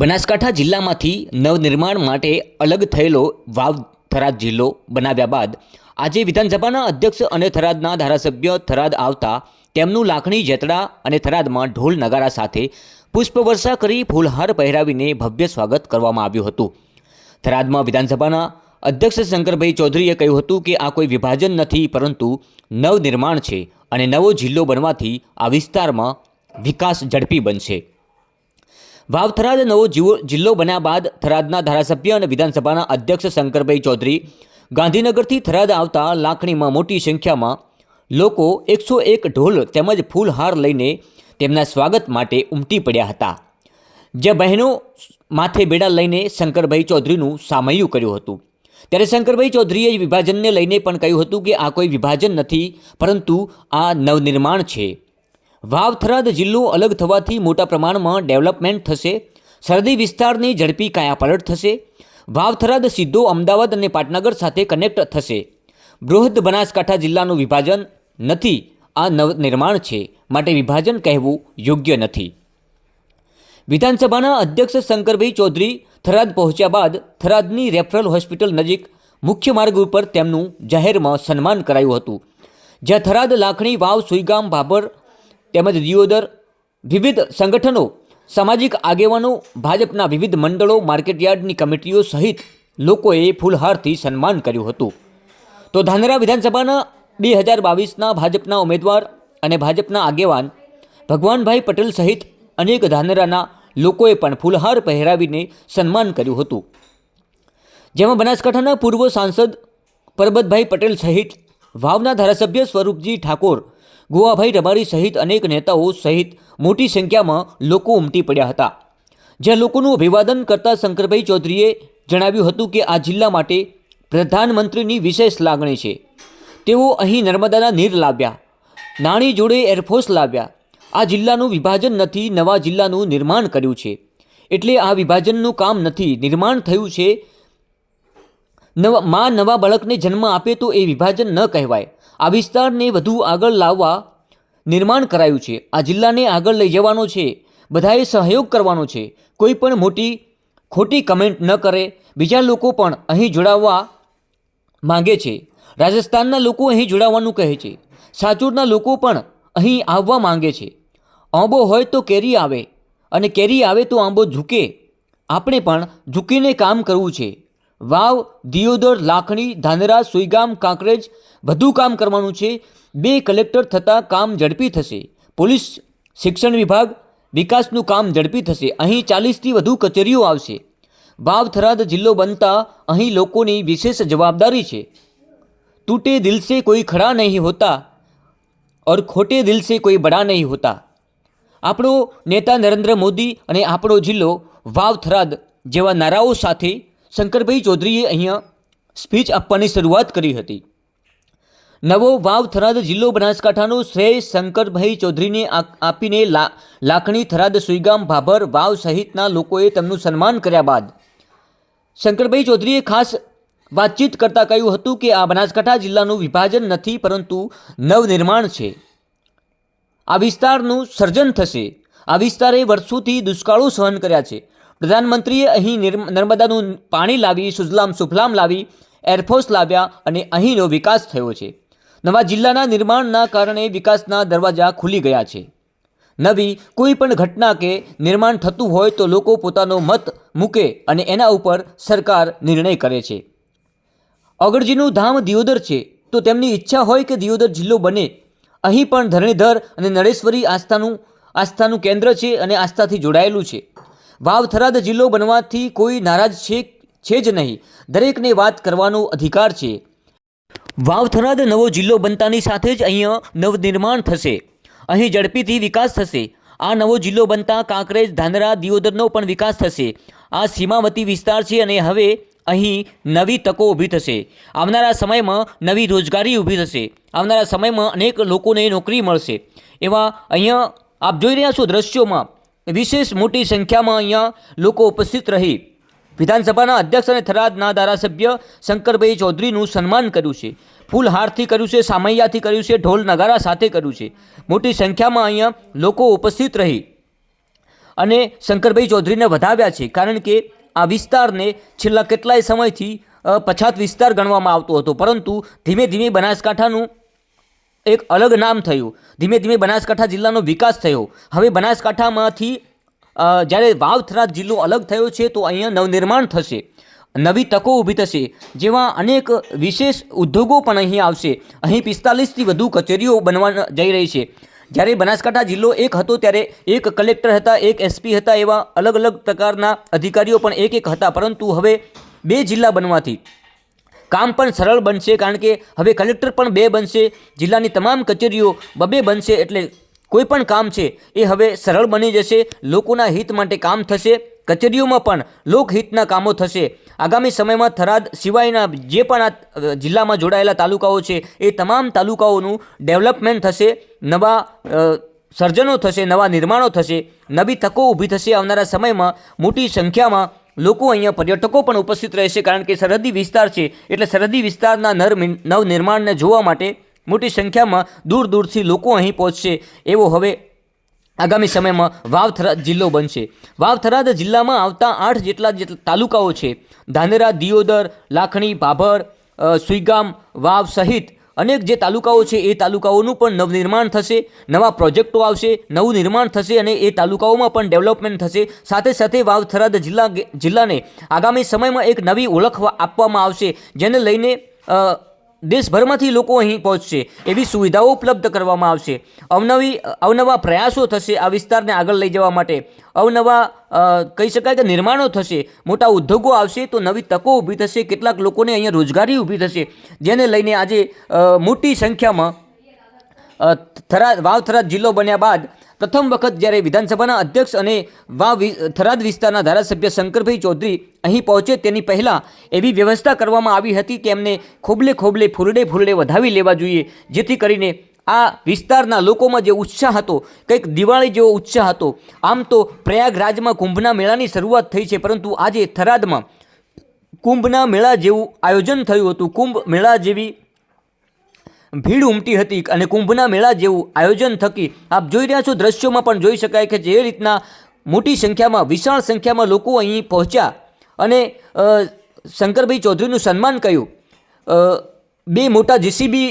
બનાસકાંઠા જિલ્લામાંથી નવનિર્માણ માટે અલગ થયેલો વાવ થરાદ જિલ્લો બનાવ્યા બાદ આજે વિધાનસભાના અધ્યક્ષ અને થરાદના ધારાસભ્ય થરાદ આવતા તેમનું લાખણી જેતડા અને થરાદમાં ઢોલ નગારા સાથે પુષ્પવર્ષા કરી ફૂલહાર પહેરાવીને ભવ્ય સ્વાગત કરવામાં આવ્યું હતું. થરાદમાં વિધાનસભાના અધ્યક્ષ શંકરભાઈ ચૌધરીએ કહ્યું હતું કે આ કોઈ વિભાજન નથી, પરંતુ નવનિર્માણ છે અને નવો જિલ્લો બનવાથી આ વિસ્તારમાં વિકાસ ઝડપી બનશે. વાવ થરાદ નવો જિલ્લો બન્યા બાદ થરાદના ધારાસભ્ય અને વિધાનસભાના અધ્યક્ષ શંકરભાઈ ચૌધરી ગાંધીનગરથી થરાદ આવતા લાખણીમાં મોટી સંખ્યામાં લોકો એકસો એક ઢોલ તેમજ ફૂલહાર લઈને તેમના સ્વાગત માટે ઉમટી પડ્યા હતા. જે બહેનો માથે બેડા લઈને શંકરભાઈ ચૌધરીનું સામયું કર્યું હતું. ત્યારે શંકરભાઈ ચૌધરીએ વિભાજનને લઈને પણ કહ્યું હતું કે આ કોઈ વિભાજન નથી, પરંતુ આ નવનિર્માણ છે. વાવ થરાદ જિલ્લો અલગ થવાથી મોટા પ્રમાણમાં ડેવલપમેન્ટ થશે સરહદી વિસ્તારની ઝડપી કાયાપલટ થશે વાવ થરાદ સીધો અમદાવાદ અને પાટનગર સાથે કનેક્ટ થશે. બૃહદ બનાસકાંઠા જિલ્લાનું વિભાજન નથી, આ નવનિર્માણ છે, માટે વિભાજન કહેવું યોગ્ય નથી. વિધાનસભાના અધ્યક્ષ શંકરભાઈ ચૌધરી થરાદ પહોંચ્યા બાદ થરાદની રેફરલ હોસ્પિટલ નજીક મુખ્ય માર્ગ ઉપર તેમનું જાહેરમાં સન્માન કરાયું હતું, જ્યાં થરાદ લાખણી વાવ સુઈગામ ભાભર તેમજ દિયોદર વિવિધ સંગઠનો, સામાજિક આગેવાનો, ભાજપના વિવિધ મંડળો, માર્કેટયાર્ડની કમિટીઓ સહિત લોકોએ ફૂલહારથી સન્માન કર્યું હતું. તો ધાનેરા વિધાનસભાના બે હજાર બાવીસના ભાજપના ઉમેદવાર અને ભાજપના આગેવાન ભગવાનભાઈ પટેલ સહિત અનેક ધાનેરાના લોકોએ પણ ફૂલહાર પહેરાવીને સન્માન કર્યું હતું. જેમાં બનાસકાંઠાના પૂર્વ સાંસદ પરબતભાઈ પટેલ સહિત વાવના ધારાસભ્ય સ્વરૂપજી ઠાકોર ગોવાભાઈ રબારી સહિત અનેક નેતાઓ સહિત મોટી સંખ્યામાં લોકો ઉમટી પડ્યા હતા. જ્યાં લોકોનું અભિવાદન કરતા શંકરભાઈ ચૌધરીએ જણાવ્યું હતું કે આ જિલ્લા માટે પ્રધાનમંત્રીની વિશેષ લાગણી છે. તેઓ અહીં નર્મદાના નીર લાવ્યા, નાણી જોડે એરફોર્સ લાવ્યા. આ જિલ્લાનું વિભાજન નથી, નવા જિલ્લાનું નિર્માણ કર્યું છે. એટલે આ વિભાજનનું કામ નથી, નિર્માણ થયું છે નવા માં નવા બાળકને જન્મ આપે તો એ વિભાજન ન કહેવાય. આ વિસ્તારને વધુ આગળ લાવવા નિર્માણ કરાયું છે. આ જિલ્લાને આગળ લઈ જવાનો છે. બધાએ સહયોગ કરવાનો છે. કોઈ પણ મોટી, ખોટી કમેન્ટ ન કરે. બીજા લોકો પણ અહીં જોડાવવા માંગે છે. રાજસ્થાનના લોકો અહીં જોડાવાનું કહે છે. સાચોડના લોકો પણ અહીં આવવા માંગે છે. આંબો હોય તો કેરી આવે અને કેરી આવે તો આંબો ઝૂકે. આપણે પણ ઝૂકીને કામ કરવું છે. વાવ, દિયોદર, લાખણી, ધાનરા, સુઈગામ, કાંકરેજ બધું કામ કરવાનું છે. બે કલેક્ટર થતાં કામ ઝડપી થશે. પોલીસ, શિક્ષણ વિભાગ, વિકાસનું કામ ઝડપી થશે. અહીં ચાલીસથી વધુ કચેરીઓ આવશે. વાવ થરાદ જિલ્લો બનતા અહીં લોકોની વિશેષ જવાબદારી છે. તૂટે દિલસે કોઈ ખડા નહીં હોતા, ઓર ખોટે દિલસે કોઈ બડા નહીં હોતા. આપણો નેતા નરેન્દ્ર મોદી અને આપણો જિલ્લો વાવ થરાદ જેવા નારાઓ સાથે શંકરભાઈ ચૌધરીએ અહીંયા સ્પીચ આપવાની શરૂઆત કરી હતી. નવો વાવ થરાદ જિલ્લો બનાસકાંઠાનો શ્રેય શંકરભાઈ ચૌધરીને આપીને લા લાખણી થરાદ સુઈગામ ભાભર વાવ સહિતના લોકોએ તેમનું સન્માન કર્યા બાદ શંકરભાઈ ચૌધરીએ ખાસ વાતચીત કરતાં કહ્યું હતું કે આ બનાસકાંઠા જિલ્લાનું વિભાજન નથી પરંતુ નવનિર્માણ છે. આ વિસ્તારનું સર્જન થશે. આ વિસ્તારે વર્ષોથી દુષ્કાળો સહન કર્યા છે. પ્રધાનમંત્રીએ અહીં નિર્મ- નર્મદાનું પાણી લાવી સુજલામ સુફલામ લાવી, એરફોર્સ લાવ્યા અને અહીંનો વિકાસ થયો છે. નવા જિલ્લાના નિર્માણના કારણે વિકાસના દરવાજા ખુલી ગયા છે. નવી કોઈ પણ ઘટના કે નિર્માણ થતું હોય તો લોકો પોતાનો મત મૂકે અને એના ઉપર સરકાર નિર્ણય કરે છે. અગરજીનું ધામ દિયોદર છે, તો તેમની ઈચ્છા હોય કે દિયોદર જિલ્લો બને. અહીં પણ ધરણીધર અને નરેશ્વરી આસ્થાનું આસ્થાનું કેન્દ્ર છે અને આસ્થાથી જોડાયેલું છે. વાવ થરાદ જિલ્લો બનવાથી કોઈ નારાજ છે છે જ નહીં. દરેકને વાત કરવાનો અધિકાર છે. વાવ થરાદ નવો જિલ્લો બનતાની સાથે જ અહીંયા નવનિર્માણ થશે. અહીં ઝડપીથી વિકાસ થશે. આ નવો જિલ્લો બનતા કાંકરેજ, ધાંધરા, દિયોદરનો પણ વિકાસ થશે. આ સીમાવતી વિસ્તાર છે અને હવે અહીં નવી તકો ઊભી થશે. આવનારા સમયમાં નવી રોજગારી ઊભી થશે. આવનારા સમયમાં અનેક લોકોને નોકરી મળશે. એવા અહીંયા આપ જોઈ રહ્યા છો દ્રશ્યોમાં વિશેષ મોટી સંખ્યામાં અહીંયા લોકો ઉપસ્થિત રહી. વિધાનસભાના અધ્યક્ષ અને થરાદના ધારાસભ્ય શંકરભાઈ ચૌધરીનું સન્માન કર્યું છે. ફૂલહારથી કર્યું છે, સામૈયાથી કર્યું છે, ઢોલ નગારા સાથે કર્યું છે. મોટી સંખ્યામાં અહીંયા લોકો ઉપસ્થિત રહી અને શંકરભાઈ ચૌધરીને વધાવ્યા છે. કારણ કે આ વિસ્તારને છેલ્લા કેટલાય સમયથી પછાત વિસ્તાર ગણવામાં આવતો હતો. પરંતુ ધીમે ધીમે બનાસકાંઠાનું એક અલગ નામ થયું. ધીમે ધીમે બનાસકાંઠા જિલ્લાનો વિકાસ થયો. હવે બનાસકાંઠામાંથી જ્યારે વાવથરા જિલ્લો અલગ થયો છે, તો અહીંયા નવનિર્માણ થશે. નવી તકો ઊભી થશે. જેવા અનેક વિશેષ ઉદ્યોગો પણ અહીં આવશે. અહીં પિસ્તાલીસથી વધુ કચેરીઓ બનવા જઈ રહી છે. જ્યારે બનાસકાંઠા જિલ્લો એક હતો, ત્યારે એક કલેક્ટર હતા, એક એસપી હતા, એવા અલગ અલગ પ્રકારના અધિકારીઓ પણ એક એક હતા. પરંતુ હવે બે જિલ્લા બનવાથી કામ પણ સરળ બનશે, કારણ કે હવે કલેક્ટર પણ બે બનશે, જિલ્લાની તમામ કચેરીઓ બબે બનશે, એટલે કોઈ પણ કામ છે એ હવે સરળ બની જશે, લોકોના હિત માટે કામ થશે, કચેરીઓમાં પણ લોકહિતના કામો થશે. આગામી સમયમાં થરાદ સિવાયના જે પણ આ જિલ્લામાં જોડાયેલા તાલુકાઓ છે, એ તમામ તાલુકાઓનું ડેવલપમેન્ટ થશે, નવા સર્જનો થશે, નવા નિર્માણો થશે, નવી તકો ઊભી થશે આવનારા સમયમાં મોટી સંખ્યામાં લોકો અહીંયા પર્યટકો પણ ઉપસ્થિત રહેશે કારણ કે સરહદી વિસ્તાર છે. એટલે સરહદી વિસ્તારના નર નવનિર્માણને જોવા માટે મોટી સંખ્યામાં દૂર દૂરથી લોકો અહીં પહોંચશે. એવો હવે આગામી સમયમાં વાવ થરાદ જિલ્લો બનશે. વાવ થરાદ જિલ્લામાં આવતા આઠ જેટલા તાલુકાઓ છે. ધાનેરા, દિયોદર, લાખણી, ભાભર સુઈગામ, વાવ સહિત અનેક જે તાલુકાઓ છે, એ તાલુકાઓનું પણ નવનિર્માણ થશે, નવા પ્રોજેક્ટો આવશે, નવું નિર્માણ થશે અને એ તાલુકાઓમાં પણ ડેવલપમેન્ટ થશે. સાથે સાથે વાવ થરાદ જિલ્લા જિલ્લાને આગામી સમયમાં એક નવી ઓળખ આપવામાં આવશે, જેને લઈને દેશભરમાંથી લોકો અહીં પહોંચશે, એવી સુવિધાઓ ઉપલબ્ધ કરવામાં આવશે. અવનવી, અવનવા પ્રયાસો થશે આ વિસ્તારને આગળ લઈ જવા માટે. અવનવા કહી શકાય કે નિર્માણો થશે, મોટા ઉદ્યોગો આવશે તો નવી તકો ઊભી થશે, કેટલાક લોકોને અહીંયા રોજગારી ઊભી થશે. જેને લઈને આજે મોટી સંખ્યામાં થરા વાવથરા જિલ્લો બન્યા બાદ પ્રથમ વખત જ્યારે વિધાનસભાના અધ્યક્ષ અને વા થરાદ વિસ્તારના ધારાસભ્ય શંકરભાઈ ચૌધરી અહીં પહોંચે, તેની પહેલાં એવી વ્યવસ્થા કરવામાં આવી હતી કે એમને ખોબલે ખોબલે ફૂલડે ફૂલડે વધાવી લેવા જોઈએ, જેથી કરીને આ વિસ્તારના લોકોમાં જે ઉત્સાહ હતો, કંઈક દિવાળી જેવો ઉત્સાહ હતો. આમ તો પ્રયાગરાજમાં કુંભના મેળાની શરૂઆત થઈ છે, પરંતુ આજે થરાદમાં કુંભના મેળા જેવું આયોજન થયું હતું. કુંભ મેળા જેવી ભીડ ઉમટી હતી અને કુંભના મેળા જેવું આયોજન થકી આપ જોઈ રહ્યા છો, દ્રશ્યોમાં પણ જોઈ શકાય કે જે રીતના મોટી સંખ્યામાં, વિશાળ સંખ્યામાં લોકો અહીં પહોંચ્યા અને શંકરભાઈ ચૌધરીનું સન્માન કર્યું. બે મોટા જીસીબી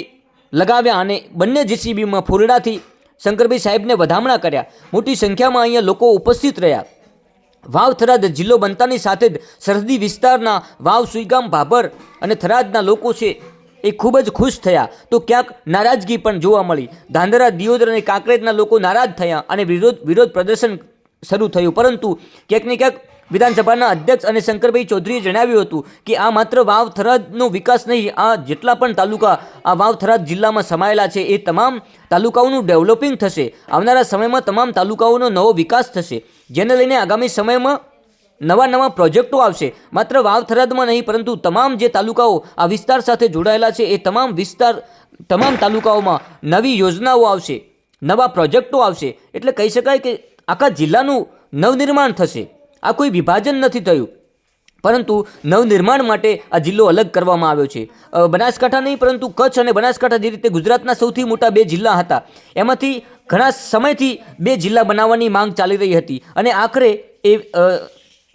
લગાવ્યા અને બંને જેસીબીમાં ફૂલડાથી શંકરભાઈ સાહેબને વધામણા કર્યા. મોટી સંખ્યામાં અહીંયા લોકો ઉપસ્થિત રહ્યા. વાવ થરાદ જિલ્લો બનતાની સાથે જ સરહદી વિસ્તારના વાવ સુઈગામ, ભાભર અને થરાદના લોકો છે એ ખૂબ જ ખુશ થયા. તો ક્યાંક નારાજગી પણ જોવા મળી. ધાંધરા, દિયોદર અને કાંકરેજના લોકો નારાજ થયા અને વિરોધ વિરોધ પ્રદર્શન શરૂ થયું. પરંતુ ક્યાંક ને ક્યાંક વિધાનસભાના અધ્યક્ષ અને શંકરભાઈ ચૌધરીએ જણાવ્યું હતું કે આ માત્ર વાવ થરાદનો વિકાસ નહીં, આ જેટલા પણ તાલુકા આ વાવ થરાદ જિલ્લામાં સમાયેલા છે, એ તમામ તાલુકાઓનું ડેવલપિંગ થશે. આવનારા સમયમાં તમામ તાલુકાઓનો નવો વિકાસ થશે. જેને લઈને આગામી સમયમાં નવા નવા પ્રોજેક્ટો આવશે. માત્ર વાવ થરાદમાં નહીં, પરંતુ તમામ જે તાલુકાઓ આ વિસ્તાર સાથે જોડાયેલા છે, એ તમામ વિસ્તાર, તમામ તાલુકાઓમાં નવી યોજનાઓ આવશે, નવા પ્રોજેક્ટો આવશે. એટલે કહી શકાય કે આખા જિલ્લાનું નવનિર્માણ થશે. આ કોઈ વિભાજન નથી થયું. પરંતુ નવનિર્માણ માટે આ જિલ્લો અલગ કરવામાં આવ્યો છે. બનાસકાંઠા નહીં, પરંતુ કચ્છ અને બનાસકાંઠા જે રીતે ગુજરાતના સૌથી મોટા બે જિલ્લા હતા, એમાંથી ઘણા સમયથી બે જિલ્લા બનાવવાની માંગ ચાલી રહી હતી. અને આખરે એ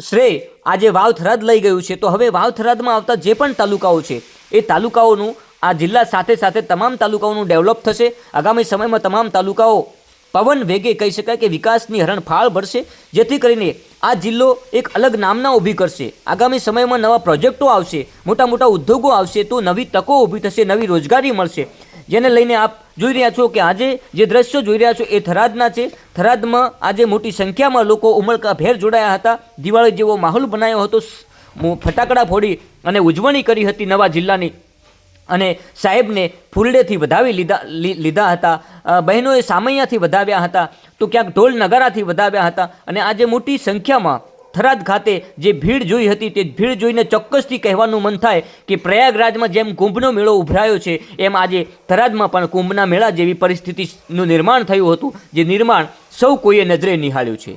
શ્રેય, આજે વાવ થરાદ લઈ ગયું છે. તો હવે વાવ થરાદમાં આવતા જે પણ તાલુકાઓ છે, એ તાલુકાઓનું આ જિલ્લા સાથે સાથે તમામ તાલુકાઓનું ડેવલપ થશે. આગામી સમયમાં તમામ તાલુકાઓ પવન વેગે કહી શકાય કે વિકાસની હરણફાળ ભરશે, જેથી કરીને આ જિલ્લો એક અલગ નામના ઊભી કરશે. આગામી સમયમાં નવા પ્રોજેક્ટો આવશે, મોટા મોટા ઉદ્યોગો આવશે, તો નવી તકો ઊભી થશે, નવી રોજગારી મળશે. જેને લઈને આપ જોઈ રહ્યા છો કે આજે જે દ્રશ્યો જોઈ રહ્યા છો એ થરાદના છે. થરાદમાં આજે મોટી સંખ્યામાં લોકો ઉમળકાભેર જોડાયા હતા. દિવાળી જેવો માહોલ બનાવ્યો હતો. ફટાકડા ફોડી અને ઉજવણી કરી હતી નવા જિલ્લાની. અને સાહેબને ફૂલડેથી વધાવી લીધા લીધા હતા. બહેનોએ સામૈયાથી વધાવ્યા હતા. તો ક્યાંક ઢોલ નગારાથી વધાવ્યા હતા. અને આજે મોટી સંખ્યામાં થરાદ ખાતે જે ભીડ જોઈ હતી તે ભીડ જોઈને ચોક્કસથી કહેવાનું મન થાય કે પ્રયાગરાજમાં જેમ કુંભનો મેળો ઉભરાયો છે, એમ આજે થરાદમાં પણ કુંભના મેળા જેવી પરિસ્થિતિનું નિર્માણ થયું હતું, જે નિર્માણ સૌ કોઈએ નજરે નિહાળ્યું છે.